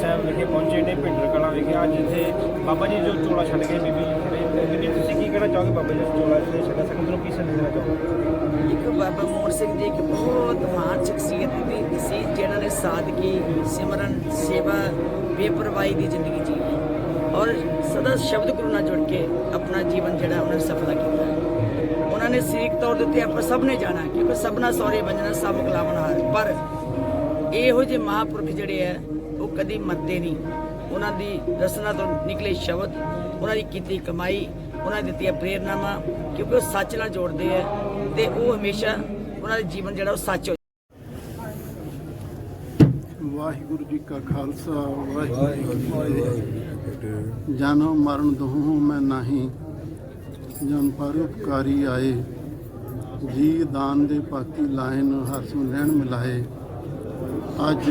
ਸਾਹਿਬ ਵਿਖੇ ਪਹੁੰਚੇ ਨੇ ਭਿੰਡਰ ਕਲਾਂ ਵਿਖੇ। ਅੱਜ ਇੱਥੇ ਬਾਬਾ ਜੀ ਜੋ ਚੋਲਾ ਛੱਡ ਕੇ ਬੀਬੀ ਬੀਬੀ ਤੁਸੀਂ ਕੀ ਕਹਿਣਾ ਚਾਹੋਗੇ ਬਾਬਾ ਜੀ ਚੋਲਾ ਜਿਹੜੇ ਛੱਡਿਆ ਸੰਗਤ ਨੂੰ ਕੀ ਸੰਦੇਸ਼ ਦੇਣਾ ਚਾਹੋਗੇ? ਇੱਕ ਬਾਬਾ ਮੋਹਨ ਸਿੰਘ ਜੀ ਇੱਕ ਬਹੁਤ ਮਹਾਨ ਸ਼ਖਸੀਅਤ ਦੀ ਸੀ ਜਿਨ੍ਹਾਂ ਨੇ ਸਾਦਗੀ, ਸਿਮਰਨ, ਸੇਵਾ, ਬੇਪਰਵਾਹੀ ਦੀ ਜ਼ਿੰਦਗੀ ਜੀ ਔਰ ਸਦਾ ਸ਼ਬਦ ਗੁਰੂ ਨਾਲ ਜੁੜ ਕੇ ਆਪਣਾ ਜੀਵਨ ਜਿਹੜਾ ਉਹਨਾਂ ਨੇ ਸਫਲਾ ਕੀਤਾ। ਉਹਨਾਂ ਨੇ ਸਰੀਰਕ ਤੌਰ ਦੇ ਉੱਤੇ ਆਪਾਂ ਸਭ ਨੇ ਜਾਣਾ, ਕਿਉਂਕਿ ਸਭਨਾ ਸੌਰੇ ਬੰਜਣਾ ਸਭ ਕਲਾਵਨ ਪਰ ਇਹੋ ਜਿਹੇ ਮਹਾਪੁਰਖ ਜਿਹੜੇ ਆ ਉਹ ਕਦੀ ਮਰਦੇ ਨਹੀਂ। ਉਹਨਾਂ ਦੀ ਰਸਨਾ ਤੋਂ ਨਿਕਲੇ ਸ਼ਬਦ ਉਹਨਾਂ ਦੀ ਕੀਤੀ ਕਮਾਈ ਉਹਨਾਂ ਦੀ ਦਿੱਤੀਆਂ ਪ੍ਰੇਰਨਾਵਾਂ ਕਿਉਂਕਿ ਉਹ ਸੱਚ ਨਾਲ ਜੋੜਦੇ ਆ ਤੇ ਉਹ ਹਮੇਸ਼ਾ ਉਹਨਾਂ ਦਾ ਜੀਵਨ ਜਿਹੜਾ ਉਹ ਸੱਚ ਹੋ ਵਾਹਿਗੁਰੂ ਜੀ ਕਾ ਖਾਲਸਾ ਵਾਹਿਗੁਰੂ ਜੀ ਕੀ ਫਤਿਹ। ਜਨਮ ਮਰਨ ਦੋਹੋਂ ਮੈਂ ਨਹੀਂ ਜਨ ਪਰਉਪਕਾਰੀ ਆਏ। ਜੀ ਦਾਨ ਦੇ ਪਾਤੀ ਲਾਇਨ ਹਰਸੂ ਲੈਣ ਮਿਲਾਏ ਅੱਜ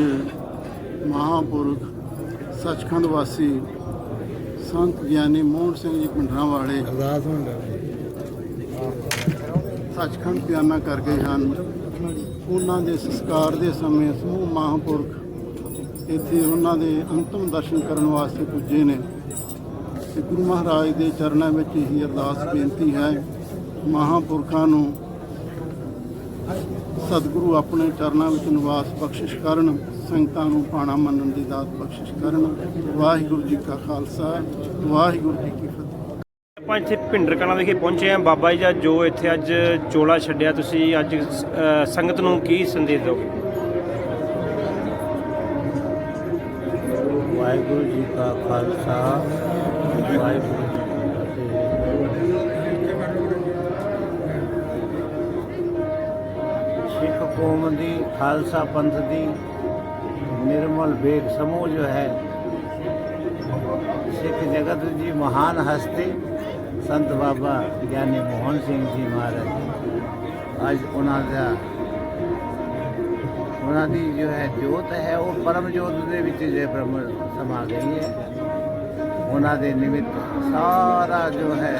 ਮਹਾਪੁਰਖ ਸੱਚਖੰਡ ਵਾਸੀ ਸੰਤ ਗਿਆਨੀ ਮੋਹਨ ਸਿੰਘ ਜੀ ਪਿੰਡਰਾਂ ਵਾਲੇ ਅਰਦਾਸ ਸੱਚਖੰਡ ਬਿਆਨਾ ਕਰ ਗਏ ਹਨ। ਉਹਨਾਂ ਦੇ ਸੰਸਕਾਰ ਦੇ ਸਮੇਂ ਸਮੂਹ ਮਹਾਂਪੁਰਖ ਇੱਥੇ ਉਹਨਾਂ ਦੇ ਅੰਤਮ ਦਰਸ਼ਨ ਕਰਨ ਵਾਸਤੇ ਪੁੱਜੇ ਨੇ। ਤੇ ਗੁਰੂ ਮਹਾਰਾਜ ਦੇ ਚਰਨਾਂ ਵਿੱਚ ਹੀ ਅਰਦਾਸ ਬੇਨਤੀ ਹੈ ਮਹਾਂਪੁਰਖਾਂ ਨੂੰ ਸਤਿਗੁਰੂ ਆਪਣੇ ਚਰਨਾਂ ਵਿੱਚ ਨਿਵਾਸ ਬਖਸ਼ਿਸ਼ ਕਰਨ। ਸੰਗਤਾਂ ਨੂੰ ਪਾਣਾ ਮੰਨਣ ਦੀ ਦਾਤ ਬਖਸ਼ਿਸ਼ ਕਰਨ। ਵਾਹਿਗੁਰੂ ਜੀ ਕਾ ਖਾਲਸਾ ਵਾਹਿਗੁਰੂ ਜੀ ਕੀ ਫਤਿਹ। ਆਪਾਂ ਇੱਥੇ ਭਿੰਡਰ ਕਲਾਂ ਵਿਖੇ ਪਹੁੰਚੇ ਆ ਬਾਬਾ ਜੀ ਦਾ ਜੋ ਇੱਥੇ ਅੱਜ ਚੋਲਾ ਛੱਡਿਆ ਤੁਸੀਂ ਅੱਜ ਸੰਗਤ ਨੂੰ ਕੀ ਸੰਦੇਸ਼ ਦਿਓਗੇ? ਵਾਹਿਗੁਰੂ ਜੀ ਕਾ ਖਾਲਸਾ ਵਾਹਿਗੁਰੂ ਜੀ ਸਿੱਖ ਕੌਮ ਦੀ ਖਾਲਸਾ ਪੰਥ ਦੀ ਨਿਰਮਲ ਵੇਗ ਸਮੂਹ ਜੋ ਹੈ, ਸਿੱਖ ਜਗਤ ਦੀ ਮਹਾਨ ਹਸਤੀ ਸੰਤ ਬਾਬਾ ਗਿਆਨੀ ਮੋਹਨ ਸਿੰਘ ਜੀ ਮਹਾਰਾਜ ਅੱਜ ਉਹਨਾਂ ਦਾ, ਉਹਨਾਂ ਦੀ ਜੋ ਹੈ ਜੋਤ ਹੈ, ਉਹ ਪਰਮ ਜੋਤ ਦੇ ਵਿੱਚ ਜੇ ਬ੍ਰਹਮ ਸਮਾ ਗਈ ਹੈ। ਉਹਨਾਂ ਦੇ ਨਿਮਿਤ ਸਾਰਾ ਜੋ ਹੈ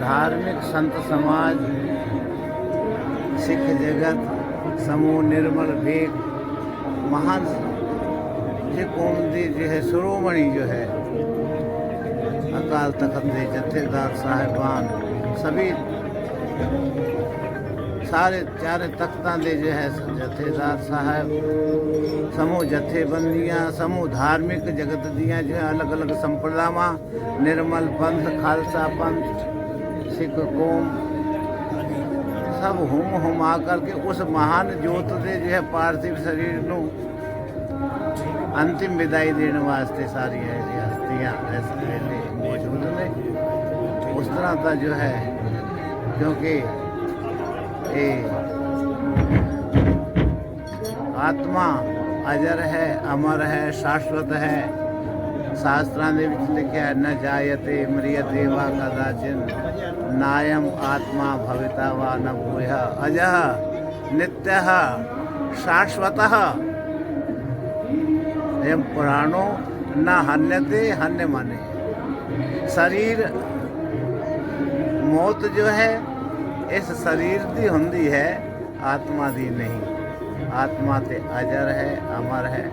ਧਾਰਮਿਕ ਸੰਤ ਸਮਾਜ, ਸਿੱਖ ਜਗਤ, ਸਮੂਹ ਨਿਰਮਲ ਵੇਗ ਮਹਾਨ ਜੇ ਕੌਮ ਦੀ ਜੋ ਹੈ ਸ਼੍ਰੋਮਣੀ ਜੋ ਹੈ, ਅਕਾਲ ਤਖਤ ਦੇ ਜਥੇਦਾਰ ਸਾਹਿਬਾਨ ਸਭੀ ਸਾਰੇ ਚਾਰੇ ਤਖਤਾਂ ਦੇ ਜੋ ਹੈ ਜਥੇਦਾਰ ਸਾਹਿਬ, ਸਮੂਹ ਜਥੇਬੰਦੀਆਂ, ਸਮੂਹ ਧਾਰਮਿਕ ਜਗਤ ਦੀਆਂ ਜੋ ਹੈ ਅਲੱਗ-ਅਲੱਗ ਸੰਪਰਦਾਵਾਂ, ਨਿਰਮਲ ਪੰਥ, ਖਾਲਸਾ ਪੰਥ, ਸਿੱਖ ਕੌਮ ਸਭ ਹੁਮ ਹੁਮਾ ਕਰਕੇ ਉਸ ਮਹਾਨ ਜੋਤ ਦੇ ਜੋ ਹੈ ਪਾਰਥਿਵ ਸਰੀਰ ਨੂੰ ਅੰਤਿਮ ਵਿਦਾਈ ਦੇਣ ਵਾਸਤੇ ਸਾਰੀਆਂ ਜਿਹੜੀਆਂ ਹਸਤੀਆਂ ਇਸ ਵੇਲੇ ਮੌਜੂਦ ਨੇ। ਉਸ ਤਰ੍ਹਾਂ ਦਾ ਜੋ ਹੈ, ਕਿਉਂਕਿ ਇਹ ਆਤਮਾ ਅਜਰ ਹੈ, ਅਮਰ ਹੈ, ਸ਼ਾਸ਼ਵਤ ਹੈ ਸ਼ਾਸਤਰਾਂ ਦੇ ਵਿੱਚ ਲਿਖਿਆ ਹੈ ਨ ਜਾਇਤੇ ਮਰੀਯਤੇ ਵਾ ਕਦਾਚਿਨ ਨਾਯਮ ਆਤਮਾ ਭਵਿਤਾ ਵਾ ਨ ਭੂਯ ਅਜਹ ਨਿਤਯ ਸ਼ਾਸ਼ਵਤः एवं पुराणों न हन्यते हन्य माने ਸਰੀਰ ਮੌਤ ਜੋ ਹੈ ਇਸ ਸਰੀਰ ਦੀ ਹੁੰਦੀ ਹੈ ਆਤਮਾ ਦੀ ਨਹੀਂ ਆਤਮਾ ਤੇ ਅਜਰ ਹੈ ਅਮਰ ਹੈ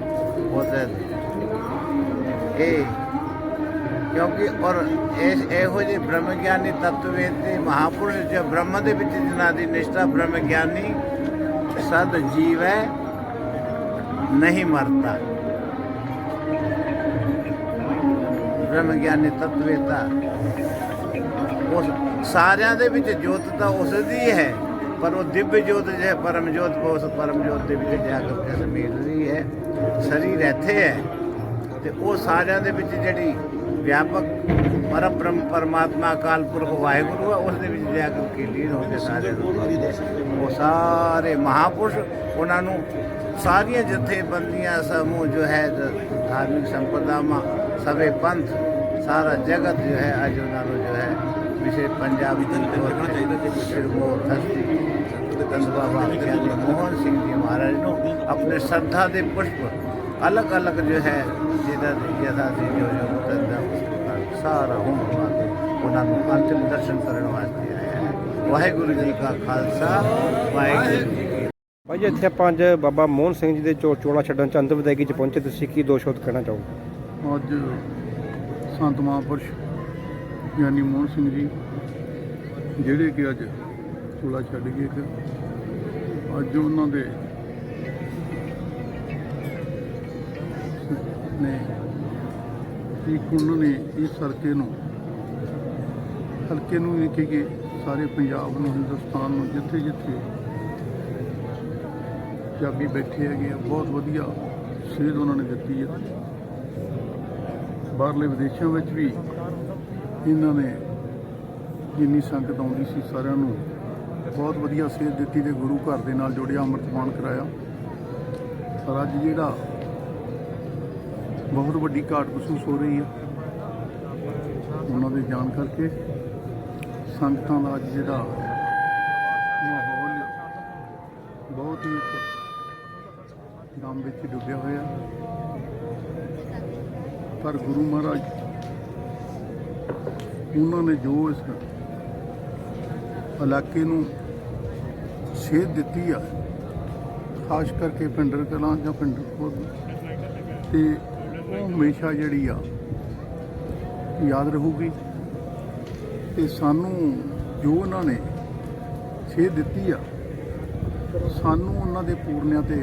ਉਹ ਤੇ ਇਹ ਕਿਉਂਕਿ ਔਰ ਇਸ ਇਹੋ ਜਿਹੇ ਬ੍ਰਹਮ ਗਿਆਨੀ ਤਤਵੇਦ ਤੇ ਮਹਾਪੁਰਸ਼ ਜੋ ਬ੍ਰਹਮ ਦੇ ਵਿੱਚ ਜਿਨ੍ਹਾਂ ਦੀ ਨਿਸ਼ਠਾ ਬ੍ਰਹਮ ਗਿਆਨੀ ਸਦ ਜੀਵ ਹੈ, ਨਹੀਂ ਮਰਤਾ। ਬ੍ਰਹਮ ਗਿਆਨੀ ਤਤਵੇਤਾ ਉਸ ਸਾਰਿਆਂ ਦੇ ਵਿੱਚ ਜੋਤ ਤਾਂ ਉਸ ਦੀ ਹੈ, ਪਰ ਉਹ ਦਿਵਯ ਜੋਤ ਜੋ ਪਰਮ ਜੋਤ, ਉਸ ਪਰਮ ਜੋਤ ਦੇ ਵਿੱਚ ਜਾ ਕੇ ਸਮੀਲ ਰਹੀ ਹੈ। ਸਰੀਰ ਇੱਥੇ ਹੈ। ਤੇ ਉਹ ਸਾਰਿਆਂ ਦੇ ਵਿੱਚ ਜਿਹੜੀ ਵਿਆਪਕ ਪਰਮ ਪਰਮਾਤਮਾ ਅਕਾਲ ਪੁਰਖ ਵਾਹਿਗੁਰੂ ਹੈ ਉਸ ਦੇ ਵਿੱਚ ਜਾ ਕੇ ਲੀਨ ਹੋ ਕੇ ਸਾਰੇ ਉਹ ਸਾਰੇ ਮਹਾਪੁਰਸ਼ ਉਹਨਾਂ ਨੂੰ ਸਾਰੀਆਂ ਜਥੇਬੰਦੀਆਂ ਸਮੂਹ ਜੋ ਹੈ ਧਾਰਮਿਕ ਸੰਪਦਾਵਾਂ ਸਭੇ ਪੰਥ ਸਾਰਾ ਜਗਤ ਜੋ ਹੈ ਅੱਜ ਉਹਨਾਂ ਨੂੰ ਜੋ ਹੈ ਵਿਸ਼ੇ ਪੰਜਾਬ ਵਿੱਚ ਰੱਖਣਾ ਚਾਹੀਦਾ ਕਿ ਸਿਰਮੌਰ ਹਸਤੀ ਸੰਤ ਬਾਬਾ ਮੋਹਨ ਸਿੰਘ ਜੀ ਮਹਾਰਾਜ ਨੂੰ ਆਪਣੇ ਸ਼ਰਧਾ ਦੇ ਪੁਸ਼ਪ ਅਲੱਗ ਅਲੱਗ ਜੋ ਹੈ ਜਿਹਦਾ ਯਥਾ ਸੀ ਜੋ ਜੋ ਮੁਤੰਦਾ ਸਾਰਾ ਹੁਣ ਉਹਨਾਂ ਨੂੰ ਅੰਤਿਮ ਦਰਸ਼ਨ ਕਰਨ ਵਾਸਤੇ ਆਇਆ ਹੈ। ਵਾਹਿਗੁਰੂ ਜੀ ਕਾ ਖਾਲਸਾ ਵਾਹਿਗੁਰੂ ਜੀ ਕੀ ਭਾਈ ਜੀ ਇੱਥੇ ਆਪਾਂ ਅੱਜ ਬਾਬਾ ਮੋਹਨ ਸਿੰਘ ਜੀ ਦੇ ਚੋ ਚੋਲਾ ਛੱਡਣ ਚ ਅੰਤ ਵਿਦਾਇਗੀ ਚ ਪਹੁੰਚੇ ਤੁਸੀਂ ਕੀ ਦੋ ਸ਼ਬਦ ਕਹਿਣਾ ਚਾਹੋਗੇ? ਅੱਜ ਸੰਤ ਮਹਾਂਪੁਰਸ਼ ਗਿਆਨੀ ਮੋਹਨ ਸਿੰਘ ਜੀ ਜਿਹੜੇ ਕਿ ਅੱਜ ਚੋਲਾ ਛੱਡ ਗਏ ਤੇ ਅੱਜ ਉਹਨਾਂ ਦੇ ਨੇ ਇੱਕ ਉਹਨਾਂ ਨੇ ਇਸ ਹਲਕੇ ਨੂੰ ਹਲਕੇ ਨੂੰ ਇਹ ਕਿ ਕਿ ਸਾਰੇ ਪੰਜਾਬ ਨੂੰ, ਹਿੰਦੁਸਤਾਨ ਨੂੰ ਜਿੱਥੇ ਜਿੱਥੇ ਪੰਜਾਬੀ ਬੈਠੇ ਹੈਗੇ ਆ, ਬਹੁਤ ਵਧੀਆ ਸੇਧ ਉਹਨਾਂ ਨੇ ਦਿੱਤੀ ਹੈ ਬਾਹਰਲੇ ਵਿਦੇਸ਼ਾਂ ਵਿੱਚ ਵੀ ਇਹਨਾਂ ਨੇ ਜਿੰਨੀ ਸੰਗਤ ਆਉਂਦੀ ਸੀ ਸਾਰਿਆਂ ਨੂੰ ਬਹੁਤ ਵਧੀਆ ਸੇਧ ਦਿੱਤੀ ਤੇ ਗੁਰੂ ਘਰ ਦੇ ਨਾਲ ਜੋੜਿਆ ਅੰਮ੍ਰਿਤਪਾਨ ਕਰਾਇਆ। ਪਰ ਅੱਜ ਜਿਹੜਾ ਬਹੁਤ ਵੱਡੀ ਘਾਟ ਮਹਿਸੂਸ ਹੋ ਰਹੀ ਹੈ। ਉਹਨਾਂ ਦੇ ਜਾਣ ਕਰਕੇ ਸੰਗਤਾਂ ਦਾ ਅੱਜ ਜਿਹੜਾ ਮਾਹੌਲ ਬਹੁਤ ਹੀ ਇੱਕ ਗਮ ਵਿੱਚ ਡੁੱਬਿਆ ਹੋਇਆ। ਪਰ ਗੁਰੂ ਮਹਾਰਾਜ, ਉਹਨਾਂ ਨੇ ਜੋ ਇਸ ਇਲਾਕੇ ਨੂੰ ਸੇਧ ਦਿੱਤੀ ਆ, ਖਾਸ ਕਰਕੇ ਪਿੰਡਰ ਕਲਾਂ ਜਾਂ ਪਿੰਡਰ ਖੁਦ ਤੇ ਉਹ ਹਮੇਸ਼ਾ ਜਿਹੜੀ ਆ ਯਾਦ ਰਹੂਗੀ। ਤੇ ਸਾਨੂੰ ਜੋ ਉਹਨਾਂ ਨੇ ਸੇਧ ਦਿੱਤੀ ਆ ਸਾਨੂੰ ਉਹਨਾਂ ਦੇ ਪੂਰਨਿਆਂ ਤੇ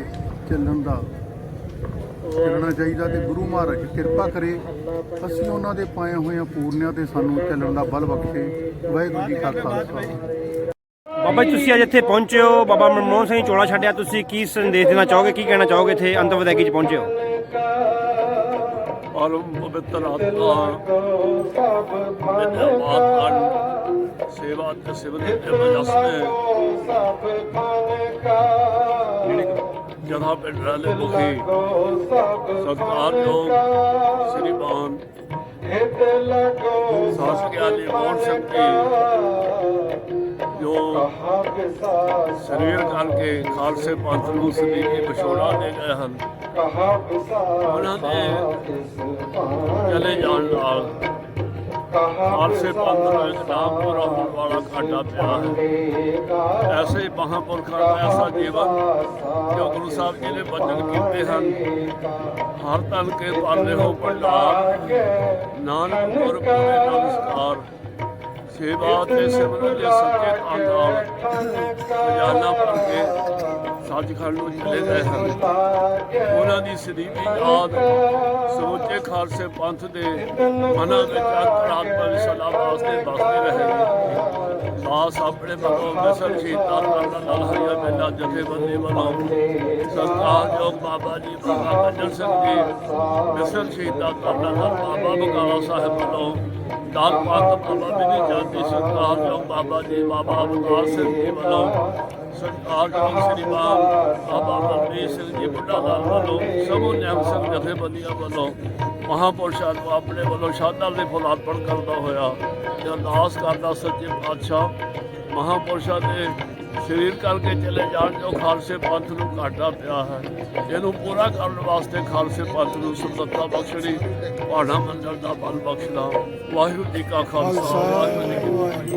ਚੱਲਣ ਦਾ ਚੱਲਣਾ ਚਾਹੀਦਾ ਤੇ ਗੁਰੂ ਮਹਾਰਾਜ ਕਿਰਪਾ ਕਰੇ। ਅਸੀਂ ਉਹਨਾਂ ਦੇ ਪਾਏ ਹੋਏ ਪੂਰਨਿਆਂ ਤੇ ਸਾਨੂੰ ਚੱਲਣ ਦਾ ਬਲ ਬਖਸ਼ੇ। ਵਾਹਿਗੁਰੂ ਜੀ ਕਾ ਖਾਲਸਾ। ਬਾਬਾ ਜੀ ਤੁਸੀਂ ਅੱਜ ਇੱਥੇ ਪਹੁੰਚੇ ਹੋ। ਬਾਬਾ ਮਨਮੋਹਨ ਸਿੰਘ ਚੋਲਾ ਛੱਡਿਆ। ਤੁਸੀਂ ਕੀ ਸੰਦੇਸ਼ ਦੇਣਾ ਚਾਹੋਗੇ? ਕੀ ਕਹਿਣਾ ਚਾਹੋਗੇ ਇੱਥੇ ਅੰਤ ਵਿਦਾਇਗੀ ਚ ਪਹੁੰਚੇ ਹੋ? ਪਰਮ ਪਵਿੱਤਰ ਆਤਮਾ ਵਿਦਿਆਵਾਨ ਸੇਵਾ ਤੇ ਸਿਵਨ ਦੇ ਵਜਸ ਜਨਾ ਪਿੰਡ ਵਾਲੇ ਮੁਖੀ। ਸਤਿਕਾਰਯੋਗ ਸ੍ਰੀਮਾਨ ਸਾਸਕਿਆਲੀ ਮੋਹਨ ਸਿੰਘ ਜੀ। ਸਰੀਰ ਕਰਕੇ ਖਾਲਸੇ ਪੰਥ ਨੂੰ ਸਦੀਵੀ ਵਿਛੋੜਾ ਦੇ ਗਏ ਹਨ। ਉਹਨਾਂ ਦੇ ਚਲੇ ਜਾਣ ਨਾਲ ਖਾਲਸੇ ਪੰਥ ਨੂੰ ਇੱਕ ਨਾਮ ਪੂਰਾ ਹੋਣ ਵਾਲਾ ਘਾਟਾ ਪਿਆ ਹੈ। ਐਸੇ ਹੀ ਮਹਾਂਪੁਰਖਾਂ ਦਾ ਐਸਾ ਜੀਵਨ ਜੋ ਗੁਰੂ ਸਾਹਿਬ ਜੀ ਨੇ ਬਚਨ ਕੀਤੇ ਹਨ। ਹਰ ਤਨ ਕੇ ਪਾਲੇ ਹੋ ਭੰਡਾਰ। ਨਾਨਕ ਗੁਰ ਪੂਰੇ ਨਮਸਕਾਰ। ਸੇਵਾ ਤੇ ਸਿਮਰਨ ਦੇ ਸੱਚੇ ਆਂਦਾਲ ਖਜ਼ਾਨਾ ਭਰ ਕੇ ਸੱਚਖੰਡ ਨੂੰ ਚਲੇ ਗਏ ਹਨ। ਉਹਨਾਂ ਦੀ ਸਦੀਵੀ ਯਾਦ ਸਮੁੱਚੇ ਖਾਲਸੇ ਪੰਥ ਦੇ ਮਨਾਂ ਵਿੱਚ ਅੰਤਰਾਤਮਾ ਵਿੱਚ ਸਦਾ ਵਾਸਤੇ ਬਸਦੀ ਰਹੇ ਖਾਸ ਆਪਣੇ ਵੱਲੋਂ ਮਿਸਰ ਸ਼ਹੀਦਾਂ ਦਾ ਨਾਲ ਹਰੀਆ ਮੇਲਾ ਜਥੇਬੰਦੀ ਵੱਲੋਂ ਸਤਿਕਾਰਯੋਗ ਬਾਬਾ ਜੀ, ਬਾਬਾ ਕੰਜਰ ਸਿੰਘ ਜੀ, ਮਿਸਰ ਸ਼ਹੀਦਾਂ ਦਾ ਨਾਲ ਬਾਬਾ ਬਕਾਲਾ ਸਾਹਿਬ ਵੱਲੋਂ ਦਾਲ ਪਾਤ ਬਾਬਾ ਬਿਨੀ ਜਾਂਦੀ ਸਤਿਕਾਰਯੋਗ ਬਾਬਾ ਜੀ, ਬਾਬਾ ਅਵਤਾਰ ਸਿੰਘ ਜੀ ਵੱਲੋਂ ਸਤਿਕਾਰਯੋਗ ਸ੍ਰੀ ਬਾਬਾ ਬਲਬੀਰ ਸਿੰਘ ਜੀ, ਬੁੱਢਾ ਲਾਲ ਵੱਲੋਂ ਸਮੂਹ ਨਿਹੰਗ ਸਿੰਘ ਜਥੇਬੰਦੀਆਂ ਵੱਲੋਂ, ਮਹਾਪੁਰਸ਼ਾਂ ਨੂੰ ਆਪਣੇ ਵੱਲੋਂ ਸ਼ਰਧਾ ਦੇ ਫੁੱਲ ਅਰਪਣ ਕਰਦਾ ਹੋਇਆ, ਤੇ ਅਰਦਾਸ ਕਰਦਾ ਸੱਚੇ ਪਾਤਸ਼ਾਹ ਮਹਾਪੁਰਸ਼ਾਂ ਦੇ ਸਰੀਰ ਕਰਕੇ ਚਲੇ ਜਾਣ ਜੋ ਖਾਲਸੇ ਪੰਥ ਨੂੰ ਘਾਟਾ ਪਿਆ ਹੈ। ਇਹਨੂੰ ਪੂਰਾ ਕਰਨ ਵਾਸਤੇ ਖਾਲਸੇ ਪੰਥ ਨੂੰ ਸੁਤੰਤਰਤਾ ਬਖਸ਼ਣੀ, ਭਾਣਾ ਮੰਦਰ ਦਾ ਬਲ ਬਖਸ਼ਣਾ। ਵਾਹਿਗੁਰੂ ਜੀ ਕਾ ਖਾਲਸਾ, ਵਾਹਿਗੁਰੂ ਜੀ ਕੀ ਫਤਿਹ।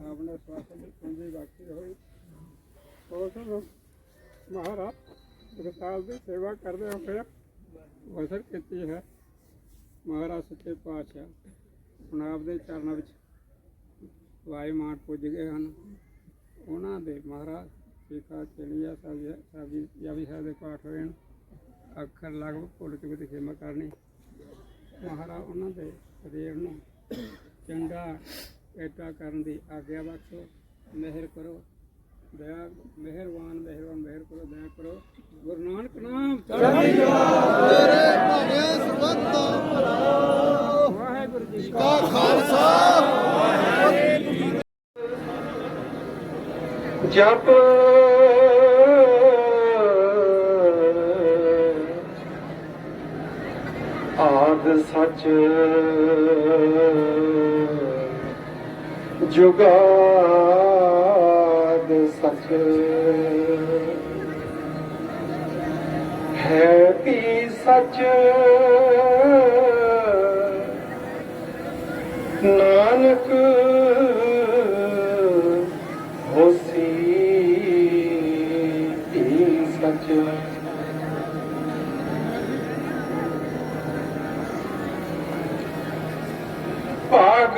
ਆਪਣੇ ਸਵਾਸਨ ਪੁੰਜੀ ਬਾਕੀ ਹੋਈ। ਉਸ ਮਹਾਰਾਜ ਗੁਰਤਾਲ ਦੀ ਸੇਵਾ ਕਰਦੇ ਹੋਏ ਵਸਰ ਕੀਤੀ ਹੈ। ਮਹਾਰਾਜ ਸੱਚੇ ਪਾਤਸ਼ਾਹ, ਹੁਣ ਆਪਦੇ ਚਰਨਾਂ ਵਿੱਚ ਵਾਈ ਮਾਨ ਪੁੱਜ ਗਏ ਹਨ। ਉਹਨਾਂ ਦੇ ਮਹਾਰਾਜ, ਸਿੱਖਾ ਚਲੀਆ ਸਾਹਿਬ ਸਾਹਿਬ ਜੀ ਜਾਵੀ ਸਾਹਿਬ ਦੇ ਪਾਠ ਹੋਏ ਹਨ। ਅੱਖਰ ਲਗਭਗ ਭੁੱਲ ਕੇ ਤੇ ਖੇਮਾ ਕਰਨੀ। ਮਹਾਰਾਜ ਉਹਨਾਂ ਦੇ ਸਰੀਰ ਨੂੰ ਚੰਗਾ ਪੇਟਾ ਕਰਨ ਦੀ ਆਗਿਆ ਬਖਸ਼ੋ ਮਿਹਰ ਕਰੋ ਦਇਆ ਮਿਹਰਬਾਨ ਮਿਹਰਬਾਨ ਮਿਹਰ ਕਰੋ ਦਇਆ ਕਰੋ। ਗੁਰੂ ਨਾਨਕ ਨਾਮ ਚੜ੍ਹਦੀ ਵਾਹਿਗੁਰੂ ਜੀ ਕਾ ਜਪ ਆਦ ਸੱਚ ਜੁਗਾਦ ਸੱਚ ਹੈ ਵੀ ਸੱਚ। ਨਾਨਕ ਹੋਸੀ ਹੀ ਸੱਚ। ਭਾਗ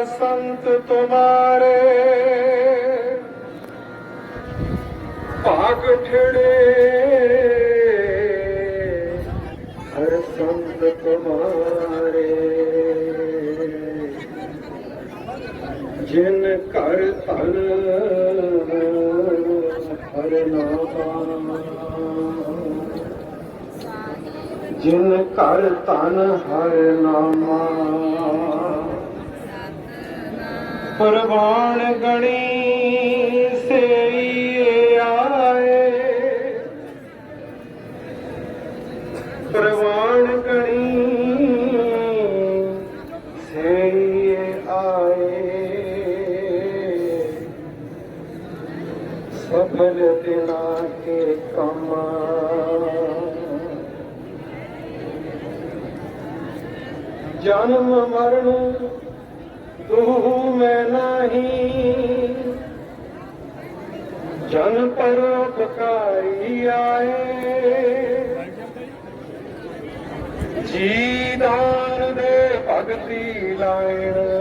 ਠੜੇ ਹਰ ਸੰਤ ਤੁਮਾਰੇ। ਭਾਗ ਠੜੇ ਹਰ ਸੰਤ ਤੁਮਾਰੇ। ਜਿਨ ਘਰ ਧਨ ਹਰ ਨਾਮ। ਜਿਨ ਘਰ ਧਨ ਹਰ ਨਾਮਾ ਗਣੀ ਸੇਈ ਆਏ। ਪ੍ਰਵਾਨ ਗਣੀ ਸੇਈ ਆਏ। ਸਫਲ ਦਿਨਾ ਕੇ ਕਮਾ। ਜਨਮ ਮਰਨ ਤੂੰ ਮੈਂ ਨਹੀਂ। ਜਨ ਪਰੋਪਕਾਰੀ ਆਏ। ਜੀ ਦਾਨ ਦੇ ਭਗਤੀ ਲਾਇਣ।